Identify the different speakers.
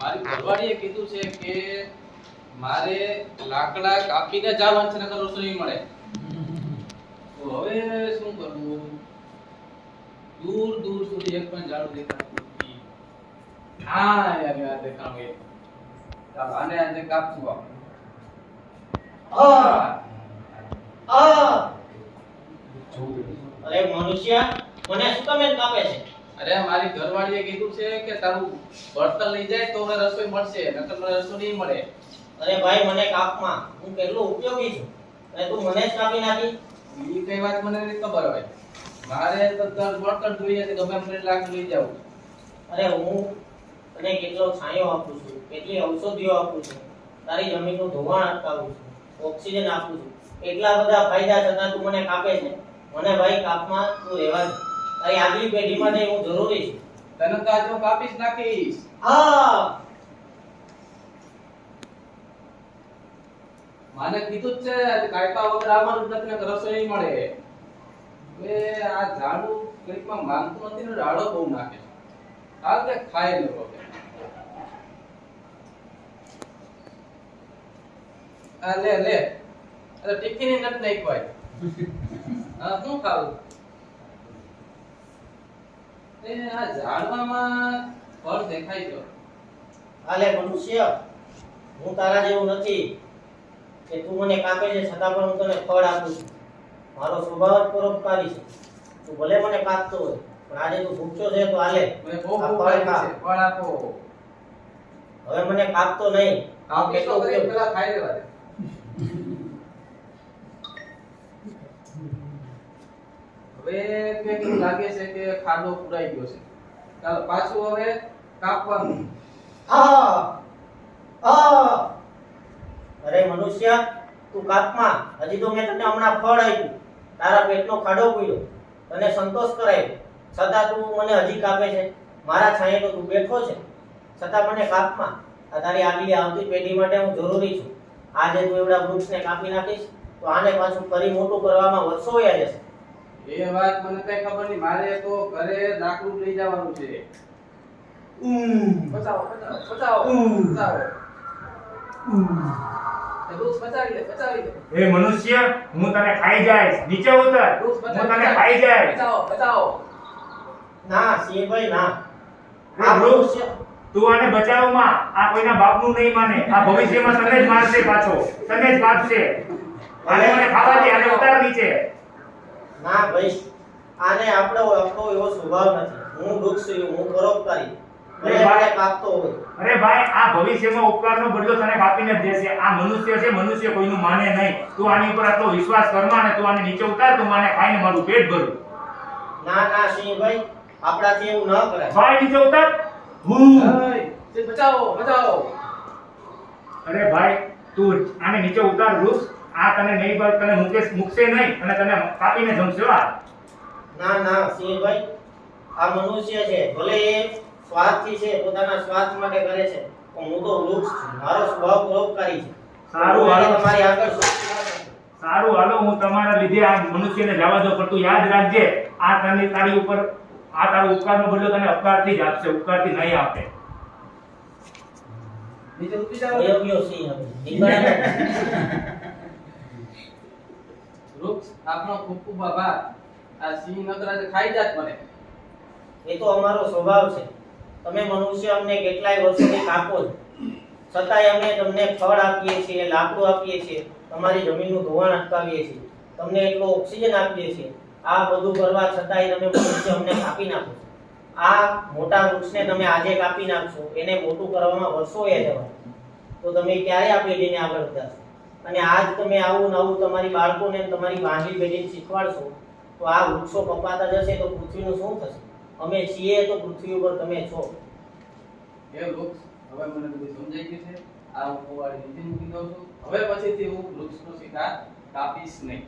Speaker 1: મારી ઘરવાળીએ કીધું છે કે મારે લાકડા કાપીને જ આવવાનું છે નકર રસોઈ મળે. તો હવે શું કરવું? દૂર દૂર સુધી એક પણ ઝાડુ દેખાતું નથી. હા યાર યાર દેખાણું એ ચાલો આને આજે કાપશું આપણે.
Speaker 2: આ આ અરે મનુષ્ય મને શું તમે કાપે છે?
Speaker 1: અરે મારી ઘરવાળીએ કીધું છે કે તારું બળતણ લઈ જાય તો મને રસોઈ મળશે નકર મને રસોઈ નહીં મળે.
Speaker 2: અરે ભાઈ મને કાપમાં. હું કેટલો ઉપયોગી છું. અને તું મને જ કાપી નાખી.
Speaker 1: બીજી કઈ વાત મને નથી ખબર હોય મારે તો દર બળતણ જોઈએ છે ગમે મને લાખ લઈ જાઉં.
Speaker 2: અરે હું તને કેટલો છાંયો આપું છું કેટલી ઔષધિઓ આપું છું. તારી જમીનનું ધોવાણ અટકાવું છું ઓક્સિજન આપું છું. એટલા બધા ફાયદા છતાં તું મને કાપે છે. મને ભાઈ કાપમાં તું રહેવા દે. તારી આગલી પેઢી માટે હું જરૂરી છું.
Speaker 1: તને તો આજે હું કાપી જ નાખીશ.
Speaker 2: હા.
Speaker 1: માને કીધું જ છે કાયપા વગર આવવાનું નથી નકર રસોઈ મળે. હવે આ ઝાડુ ઘડીકમાં માંગતું નથી ને રાડો બહુ નાખે હાલ તે ખાય ન રોકે. આ લે લે. અરે ટિફિન નથી નાખવાય હા શું ખાવું? એ આ ઝાડવામાં ફળ દેખાય ગયો.
Speaker 2: આલે મનુષ્ય હું તારા જેવું નથી કે તું મને કાપે છે છતાં પણ હું તને ફળ આપું છું. મારો સ્વભાવ જ પરોપકારી છે. તું ભલે મને કાપતો હોય પણ આજે તું ભૂખ્યો છે તો આલે
Speaker 1: મને બહુ
Speaker 2: ફળ ખા.
Speaker 1: ફળ આપો.
Speaker 2: હવે મને કાપતો નહીં.
Speaker 1: કરી
Speaker 2: ઉપયોગ
Speaker 1: પેલા ખાઈ લેવા દે. હવે કંઈક લાગે છે કે ખાડો પુરાઈ ગયો છે. ચાલો, પાછું હવે કાપવાનું.
Speaker 2: હા હા. અરે, મનુષ્ય, તું કાપમાં હજી તો મેં તને હમણાં ફળ આપ્યું. તારા પેટનો ખાડો પૂર્યો. તને સંતોષ કરાયો. છતાં તું મને હજી કાપે છે. મારા છાંયે તો તું બેઠો છે. છતાં મને કાપમાં આ તારી આગલી આવતી પેઢી માટે હું જરૂરી છું. આજે તું એવડા વૃક્ષને કાપી નાખીશ, તો આને પાછું ફરી મોટું કરવામાં વર્ષો વયા જશે
Speaker 1: એ વાત મને કઈ ખબર નહીં. મારે તો ઘરે લાકડું લઈ જવાનું છે. બચાવો બચાવો બચાવો બચાવો એ
Speaker 3: મનુષ્ય હું તને ખાઈ જાય. નીચે ઉતર. હું તને ખાઈ જાય.
Speaker 1: બચાવો બચાવો
Speaker 2: ના સિંહભાઈ ના. આ
Speaker 3: વૃક્ષ તું આને બચાવમાં. આ કોઈના બાપનું નહીં માને. આ ભવિષ્યમાં તને જ મારશે પાછો. તને જ મારશે. આને મને ખાવા દે આને ઉતાર નીચે
Speaker 2: ના ભાઈ આને આપણો ઓળખો એવો સ્વભાવ નથી. હું વૃક્ષ છું હું પરોપકારી.
Speaker 3: અરે ભાઈ.
Speaker 2: કાપતો હોય.
Speaker 3: અરે ભાઈ આ ભવિષ્યમાં ઉપકારનો બદલો તને કાપીને જ દેશે. આ મનુષ્ય છે મનુષ્ય કોઈનું માને નહીં. તું આની ઉપર આટલો વિશ્વાસ કરમાં ને તું આને નીચે ઉતાર તું મને ખાઈને મારું પેટ ભરું.
Speaker 2: ના ના સિંહભાઈ આપણાથી એવું ન કરાય.
Speaker 3: ભાઈ નીચે ઉતાર. હું.
Speaker 1: બચાવો બચાવો.
Speaker 3: અરે ભાઈ તું આને નીચે ઉતાર વૃક્ષ આ તને નહીં પર તને મૂકે મુકશે નહીં અને તને કાપીને જમશે હો આ.
Speaker 2: ના ના સિંહભાઈ આ મનુષ્ય છે ભલે એ સ્વાર્થી છે પોતાના સ્વાર્થ માટે કરે છે પણ હું તો વૃક્ષ છું મારો સ્વભાવ પરોપકારી છે.
Speaker 3: સારું, હાલો.
Speaker 2: તમારી આગળ
Speaker 3: સારું હાલો હું તમારા લીધે આ મનુષ્યને જવા દો પણ તું યાદ રાખજે આ તને તારી ઉપર આ તારો ઉપકારનો બદલો તને અપકારથી જ આપશે ઉપકારથી નહીં આપે.
Speaker 2: બીજું ગયો સિંહ
Speaker 1: વૃક્ષ ખૂબ ખૂબ આભાર. આ સિંહ નકર ખાઈ જાત મને.
Speaker 2: એ તો અમારો સ્વભાવ છે. તમે મનુષ્ય અમને કેટલાય વર્ષોથી કાપો છો. છતાંય અમે તમને ફળ આપીએ છીએ, લાકડું આપીએ છીએ, તમારી જમીનનું ધોવાણ અટકાવીએ છીએ, તમને એટલો ઓક્સિજન આપીએ છીએ. આ બધું કરવા છતાંય તમે મનુષ્ય અમને કાપી નાખો આ મોટા વૃક્ષને તમે આજે કાપી નાખશો, એને મોટું કરવામાં વર્ષો એ જવા તો તમે ક્યારે આ પેઢીને આગળ વધારશો અને આજ તમે આવું નવું તમારી બાળકોને તમારી ભાંડી પેઢીને શીખવાડશો, તો આ વૃક્ષો કપાતા જશે તો પૃથ્વીનું શું થશે? અમે છીએ તો પૃથ્વી ઉપર તમે છો.
Speaker 1: એ વૃક્ષ, હવે મને બધું સમજાઈ ગયું છે. આ હું કુવાડી નીચે મૂકી દઉં છું. હવે પછીથી હું વૃક્ષનો શિકાર કાપીશ નહીં.